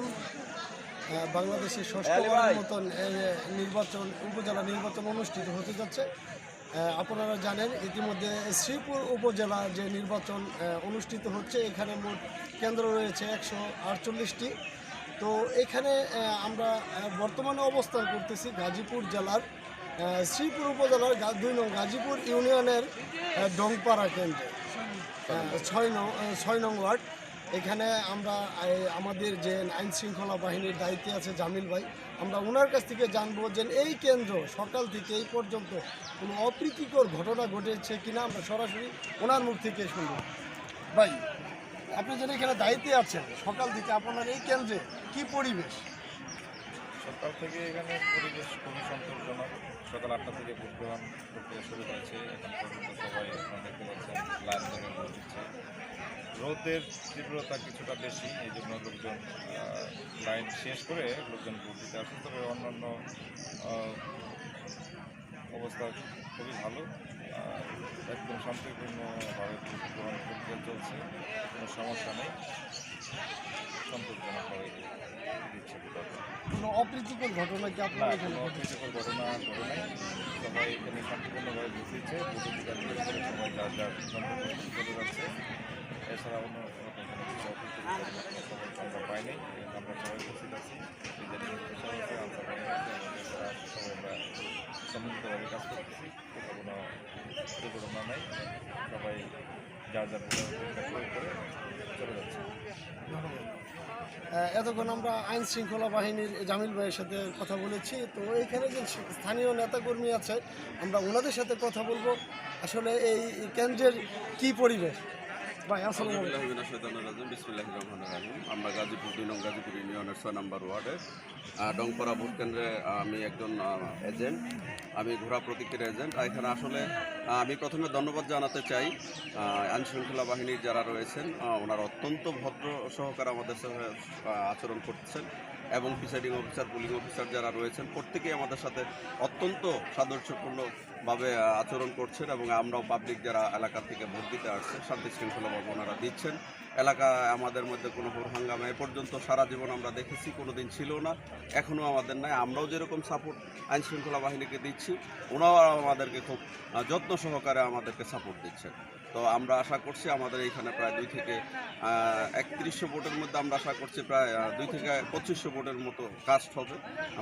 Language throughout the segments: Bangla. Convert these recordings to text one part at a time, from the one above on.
আহ, বাংলাদেশের ষষ্ঠবারের মতন এই, নির্বাচন উপজেলা নির্বাচন অনুষ্ঠিত হতে যাচ্ছে। আপনারা জানেন ইতিমধ্যে শ্রীপুর উপজেলা যে নির্বাচন অনুষ্ঠিত হচ্ছে এখানে মোট কেন্দ্র রয়েছে একশো আটচল্লিশটি। তো এখানে আমরা বর্তমানে অবস্থান করতেছি গাজীপুর জেলার শ্রীপুর উপজেলার দুই নং গাজীপুর ইউনিয়নের ডংপাড়া কেন্দ্রে। ছয় নং ছয় নং ওয়ার্ড। এখানে আমরা আমাদের যে আইন শৃঙ্খলা বাহিনীর দায়িত্বে আছে জামিল ভাই, আমরা ওনার কাছ থেকে জানব যে এই কেন্দ্র সকাল থেকে এই পর্যন্ত কোনো অপ্রীতিকর ঘটনা ঘটেছে কিনা আমরা সরাসরি ওনার মুখ থেকে শুনব। ভাই, আপনি যেন এখানে দায়িত্বে আছেন, সকাল থেকে আপনার এই কেন্দ্রে কি পরিবেশ? সকাল থেকে এখানে পরিবেশ খুবই সন্তোষজনক। সকাল আটটা থেকে ভোট গ্রহণ প্রক্রিয়া শুরু হয়েছে। এখন পর্যন্ত সবাই আপনারা দেখতে পাচ্ছেন, লাইন ধরে রোদের তীব্রতা কিছুটা বেশি, এই জন্য লোকজন লাইন শেষ করে লোকজন ভোট আসুন তবে অন্যান্য অবস্থা খুবই ভালো। একদম শান্তিপূর্ণভাবে গ্রহণ প্রক্রিয়া চলছে। কোনো সমস্যা নেই। সন্তোষজনকভাবে দিচ্ছে কোনো অপ্রীতিকর ঘটনা কি আপনার এখানে অপ্রীতিকর ঘটনা ঘটে নাই। সবাই এখানে শান্তিপূর্ণভাবে প্রয়োগ সবাই যার যার চলে যাচ্ছে। এছাড়া অন্য কোনো কিছু অপ্রীতিকর ঘটনা আমরা পাইনি। আমরা সবাই উপস্থিত আছি ইদানিং প্রচার হচ্ছে আনসার বাহিনী আছে এবং এছাড়া সবাই আমরা সম্মিলিতভাবে কাজ করতেছি। কোনো দুর্ঘটনা নাই সবাই যার যার করে চলে যাচ্ছে। এতক্ষণ আমরা আইন শৃঙ্খলা বাহিনীর জামিল ভাইয়ের সাথে কথা বলেছি। তো এইখানে যে স্থানীয় নেতাকর্মী আছে, আমরা ওনাদের সাথে কথা বলব। আসলে এই কেন্দ্রের কি পরিবেশ? ভাই আসসালামু আলাইকুম। রাহিম। আমরা গাজীপুর দুই নং গাজীপুর ইউনিয়নের ছয় নম্বর ওয়ার্ডে ডংপরা ভোট কেন্দ্রে আমি একজন এজেন্ট আমি ঘোড়া প্রতীকের এজেন্ট এখানে আসলে আমি প্রথমে ধন্যবাদ জানাতে চাই আইন শৃঙ্খলা বাহিনীর যারা রয়েছেন ওনারা অত্যন্ত ভদ্র সহকারে আমাদের সাথে আচরণ করছেন। এবং প্রিসাইডিং অফিসার পুলিং অফিসার যারা রয়েছেন, প্রত্যেকেই আমাদের সাথে অত্যন্ত সাদৃশ্যপূর্ণভাবে আচরণ করছেন এবং আমরাও পাবলিক যারা এলাকা থেকে ভোট দিতে আসছে, শান্তি শৃঙ্খলাভাবে ওনারা দিচ্ছেন। এলাকা আমাদের মধ্যে কোনো হাঙ্গামা এ পর্যন্ত সারা জীবন আমরা দেখেছি কোনো দিন ছিল না। এখনও আমাদের নাই। আমরাও যেরকম সাপোর্ট আইন শৃঙ্খলা বাহিনীকে দিচ্ছি, ওনাও আমাদেরকে খুব যত্ন সহকারে আমাদেরকে সাপোর্ট দিচ্ছেন। তো আমরা আশা করছি আমাদের এইখানে প্রায় দুই থেকে একত্রিশশো ভোটের মধ্যে আমরা আশা করছি প্রায় দুই থেকে পঁচিশশো ভোটের মতো কাস্ট হবে।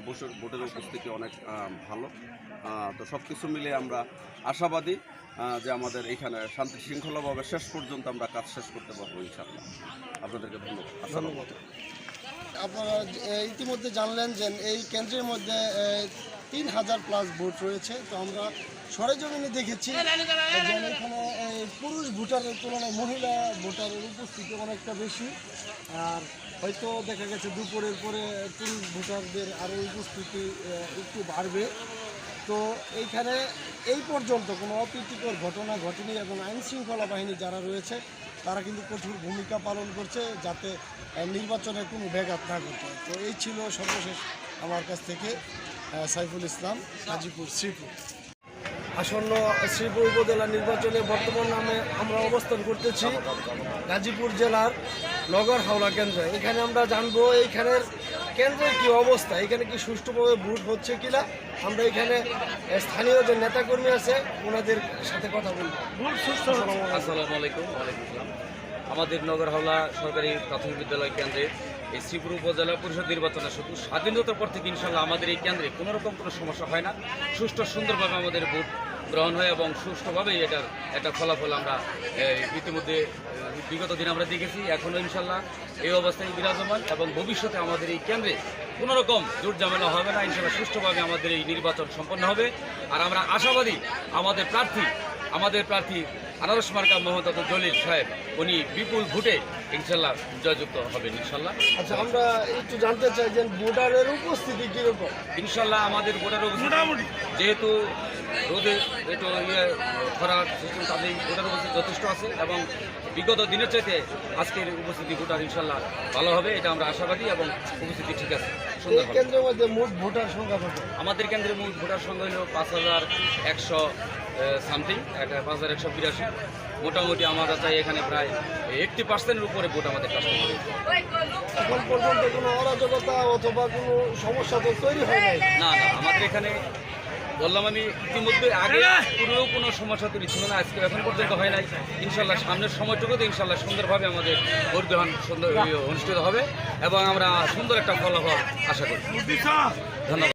ভোটের ভোটের উপস্থিতি অনেক ভালো। তো সব কিছু মিলে আমরা আশাবাদী যে আমাদের এখানে শান্তি শৃঙ্খলাভাবে শেষ পর্যন্ত আমরা কাজ শেষ করতে পারব ইনশাআল্লাহ। আপনাদেরকে ধন্যবাদ। আলাইকুম। আপনারা ইতিমধ্যে জানলেন যে এই কেন্দ্রের মধ্যে তিন হাজার প্লাস ভোট রয়েছে। তো আমরা সরেজমিনে দেখেছি যে এখানে এই পুরুষ ভোটারের তুলনায় মহিলা ভোটারের উপস্থিতি অনেকটা বেশি। আর হয়তো দেখা গেছে দুপুরের পরে পুরুষ ভোটারদের আরও উপস্থিতি একটু বাড়বে। তো এইখানে এই পর্যন্ত কোনো অপ্রীতিকর ঘটনা ঘটেনি এবং আইন শৃঙ্খলা বাহিনী যারা রয়েছে, তারা কিন্তু কঠোর ভূমিকা পালন করছে যাতে নির্বাচনে কোনো ব্যাঘাত না ঘটে। তো এই ছিল সর্বশেষ আমার কাছ থেকে সাইফুল ইসলাম গাজীপুর শ্রীপুর। আসন্ন শ্রীপুর উপজেলা নির্বাচনে বর্তমান নামে আমরা অবস্থান করতেছি গাজীপুর জেলার নগর হাওড়া কেন্দ্রে। এখানে আমরা জানব এইখানের কেন্দ্রের কি অবস্থা, এখানে কি সুষ্ঠুভাবে ভোট হচ্ছে কিনা? আমরা এখানে স্থানীয় যে নেতাকর্মী আছে, ওনাদের সাথে কথা বলব। আসসালামু আলাইকুম। ওয়ালাইকুম আসসালাম। আমাদের নগর হাওলা সরকারি প্রাথমিক বিদ্যালয় কেন্দ্রে এই শ্রীপুর উপজেলা পরিষদ নির্বাচনে শুধু স্বাধীনতার পর থেকে ইনশাল্লাহ আমাদের এই কেন্দ্রে কোনো রকম কোনো সমস্যা হয় না। সুষ্ঠু সুন্দরভাবে আমাদের ভোট গ্রহণ হয় এবং সুষ্ঠুভাবেই এটার একটা ফলাফল আমরা ইতিমধ্যে বিগত দিন আমরা দেখেছি। এখনও ইনশাল্লাহ এই অবস্থায় বিরাজমান এবং ভবিষ্যতে আমাদের এই কেন্দ্রে কোনো রকম ঝামেলা হবে না। ইনশাল্লাহ সুষ্ঠুভাবে আমাদের এই নির্বাচন সম্পন্ন হবে। আর আমরা আশাবাদী আমাদের প্রার্থী আমাদের প্রার্থী আনারস মার্কা মোহাম্মদ জলিল সাহেব উনি বিপুল ভোটে ইনশাল্লাহ জয়যুক্ত হবে ইনশাল্লাহ। আচ্ছা আমরা একটু জানতে চাই যে ভোটারের উপস্থিতি কীরকম? ইনশাল্লাহ আমাদের ভোটার মোটামুটি। যেহেতু রোদে একটু ইয়ে খরার সিস্টেম তাদের ভোটার উপস্থিতি যথেষ্ট আছে এবং বিগত দিনের চাইতে আজকের উপস্থিতি ভোটার ইনশাল্লাহ ভালো হবে এটা আমরা আশাবাদী এবং উপস্থিতি ঠিক আছে সুন্দর কেন্দ্রের মধ্যে মোট ভোটার সংখ্যা কত? আমাদের কেন্দ্রের মোট ভোটার সংখ্যা হলো পাঁচ হাজার একশো সামথিং পাঁচ হাজার একশো বিরাশি। মোটামুটি আমরা চাই এখানে প্রায় এইটটি পার্সেন্টের উপরে ভোট আমাদের কাস্টমার এখন পর্যন্ত কোনো অরাজকতা অথবা কোনো সমস্যা তো তৈরি হয় নাই। না না আমাদের এখানে বললাম আমি ইতিমধ্যে আগে পুরো কোনো সমস্যা তৈরি ছিল না আজকে এখন পর্যন্ত হয় নাই। ইনশাল্লাহ সামনের সময়টুকুতে ইনশাল্লাহ সুন্দরভাবে আমাদের ভোট গ্রহণ সুন্দর অনুষ্ঠিত হবে এবং আমরা সুন্দর একটা ফলাফল আশা করি। ধন্যবাদ।